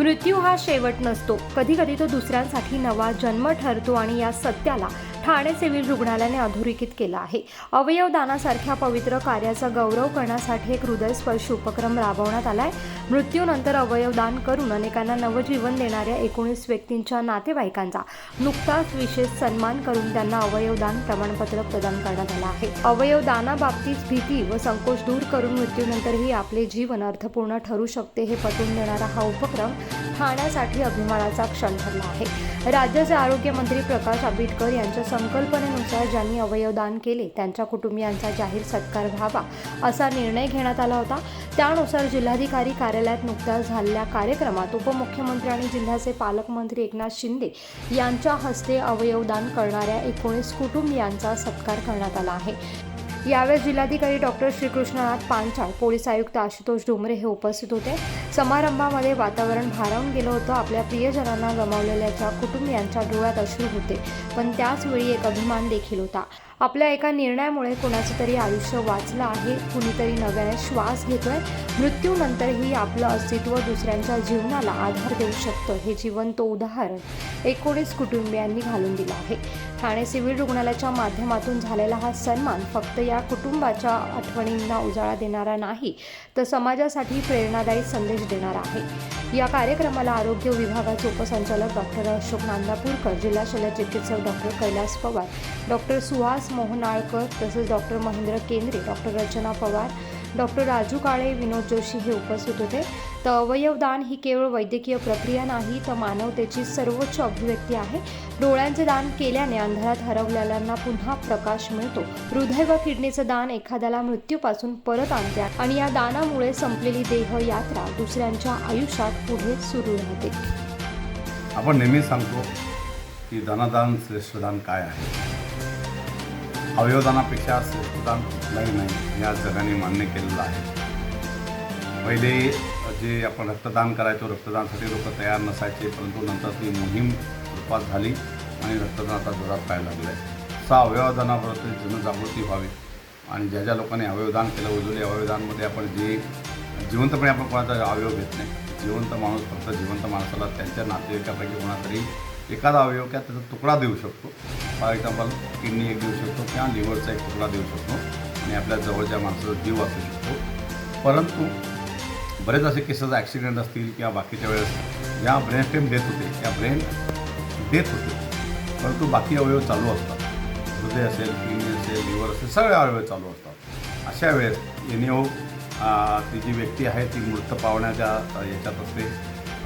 मृत्यू हा शेवट नसतो. कधी कधी तो दुसऱ्यांसाठी नवा जन्म ठरतो आणि या सत्याला ठाणे सिव्हिल रुग्णालयाने अधोरेखित केला आहे. अवयव दानासारख्या पवित्र कार्याचा गौरव करण्यासाठी एक हृदयस्पर्शी उपक्रम राबवण्यात आलाय. मृत्यूनंतर अवयव दान करून अनेकांना नवजीवन देणाऱ्या एकोणीस व्यक्तींच्या नातेवाईकांचा नुकताच विशेष सन्मान करून त्यांना अवयवदान प्रमाणपत्र प्रदान करण्यात आलं आहे. अवयव दानाबाबतीत भीती व संकोच दूर करून मृत्यूनंतरही आपले जीवन अर्थपूर्ण ठरू शकते हे पटवून देणारा हा उपक्रम ठाण्यासाठी अभिमानाचा क्षण ठरला आहे. राज्याचे आरोग्यमंत्री प्रकाश आंबेडकर यांच्या संकल्पनेनुसार ज्यांनी अवयवदान केले त्यांच्या कुटुंबियांचा जाहीर सत्कार व्हावा असा निर्णय घेण्यात आला होता. त्यानुसार जिल्हाधिकारी कार्यालयात नुकत्याच झालेल्या कार्यक्रमात उपमुख्यमंत्री आणि जिल्ह्याचे पालकमंत्री एकनाथ शिंदे यांच्या हस्ते अवयवदान करणाऱ्या एकोणीस कुटुंबियांचा सत्कार करण्यात आला आहे. यावेळेस जिल्हाधिकारी डॉक्टर श्रीकृष्णनाथ पांचाळ पोलीस आयुक्त आशुतोष डोंबरे हे उपस्थित होते. समारंभामध्ये वातावरण भारावून गेलं होतं. आपल्या प्रियजनांना गमावलेल्याच्या कुटुंबियांच्या डोळ्यात अश्रू होते पण त्याचवेळी एक अभिमान देखील होता. आपल्या एका निर्णयामुळे कुणाचं तरी आयुष्य वाचलं आहे कुणीतरी नव्याने श्वास घेतोय मृत्यूनंतरही आपलं अस्तित्व दुसऱ्यांच्या जीवनाला आधार देऊ शकतं हे जिवंत उदाहरण एकोणीस कुटुंबियांनी घालून दिलं आहे. ठाणे सिव्हिल रुग्णालयाच्या माध्यमातून झालेला हा सन्मान फक्त या कुटुंबाच्या आठवणींना उजाळा देणारा नाही तर समाजासाठी प्रेरणादायी संदेश देणारा आहे. या कार्यक्रमाला आरोग्य विभागाचे उपसंचालक डॉक्टर अशोक नांदापूरकर जिल्हा शल्य चिकित्सक डॉक्टर कैलास पवार डॉक्टर सुहास मोहनाळकर तसेच doctor Mahendra Kendre doctor Rachana Pawar doctor Raju Kale Vinod Joshi हे उपस्थित होते. तर अवयवदान ही केवळ वैद्यकीय प्रक्रिया नाही तर मानवतेची सर्वोच्च अभिव्यक्ती आहे. डोळ्यांचे दान केल्याने अंधारात हरवलेल्यांना पुन्हा प्रकाश मिळतो. हृदय व किडनीचं दान एखाद्याला मृत्यूपासून परत आणते आणि या दानामुळे संपलेली देह यात्रा दुसऱ्यांच्या आयुष्यात पुढे सुरू राहते. आपण नेहमी सांगतो की धनदान श्रेष्ठदान काय आहे? अवयवदानापेक्षा श्रेष्ठदान कुठलाही नाही. या जगाने मान्य केलेलं आहे. पहिले जे आपण रक्तदान करायचो रक्तदानासाठी लोक तयार नसायचे परंतु नंतर ती मोहीम रूपात झाली आणि रक्तदानाचा जोरात पाहायला लागलं आहे असा अवयवदानाबरोबर जनजागृती व्हावी आणि ज्या ज्या लोकांनी अवयवदान केलं उजवले अवयवदानमध्ये आपण जे जिवंतपणे आपण कोणाचा अवयव घेत नाही. जिवंत माणूस फक्त जिवंत माणसाला त्यांच्या नातेवाईकापैकी कोणातरी एखादा अवयव किंवा त्याचा तुकडा देऊ शकतो. फॉर एक्झाम्पल किडनी एक देऊ शकतो किंवा लिव्हरचा एक तुकडा देऊ शकतो आणि आपल्या जवळच्या माणसाचा जीव वाचू शकतो. परंतु बरेच असे केसेस ॲक्सिडेंट असतील किंवा बाकीच्या वेळेस ज्या ब्रेन स्टेम देत होते त्या ब्रेन देत होते. परंतु बाकी अवयव चालू असतात. हृदय असेल किडनी असेल लिव्हर असेल सगळे अवयव चालू असतात. अशा वेळेस एन ती जी व्यक्ती आहे ती मृत पावण्याच्या याच्यात असते.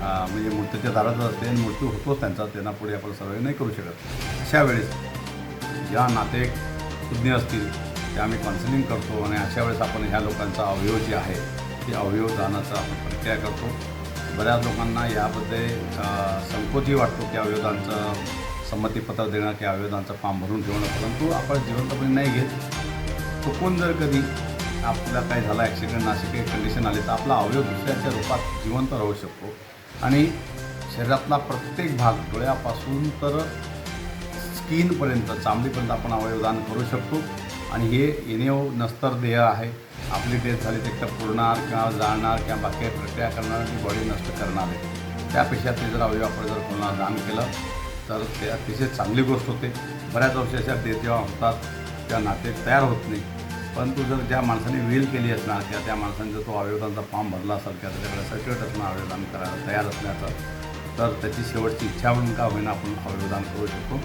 म्हणजे मृत्यूच्या दारातच असते आणि मृत्यू होतोच त्यांचा त्यांना पुढे आपण सर्व नाही करू शकत. अशा वेळेस ज्या नाते तज्ज्ञ असतील ते आम्ही काउन्सिलिंग करतो आणि अशा वेळेस आपण ह्या लोकांचा अवयव जे आहे ते अवयव दानाचा आपण प्रक्रिया करतो. बऱ्याच लोकांना यामध्ये संकोचही वाटतो की अवयवदानचं संमतीपत्र देणं की अवयवदानचं फॉर्म भरून ठेवणं परंतु आपण जिवंतपणे नाही घेत. चुकून जर कधी आपल्याला काय झालं ॲक्सिडेंट अशी काही कंडिशन आली तर आपला अवयव दुसऱ्याच्या रूपात जिवंत राहू शकतो. आणि शरीरातला प्रत्येक भाग डोळ्यापासून तर स्किनपर्यंत चांबडीपर्यंत आपण अवयवदान करू शकतो. आणि हे येणेव नस्तर देह आहे. आपली डेथ झाली त्याच्या पुरणार किंवा जाणार किंवा बाकी प्रक्रिया करणार ती बॉडी नष्ट करणार आहे. त्यापेक्षा ते जर अवयव आपण जर कोणाला दान केलं तर ते अतिशय चांगली गोष्ट होते. बऱ्याच वर्षी अशा डेथ जेव्हा होतात त्या नाते तयार होत नाही. परंतु जर ज्या माणसाने वेल केली असणार किंवा त्या माणसाने जर तो अवयवदानचा फॉर्म भरला असेल किंवा त्याच्याकडे सर्टिफिकेट असणार अवयवदान करायला तयार असण्याचं तर त्याची शेवटची इच्छा म्हणून का होईना आपण अवयवदान करू शकतो?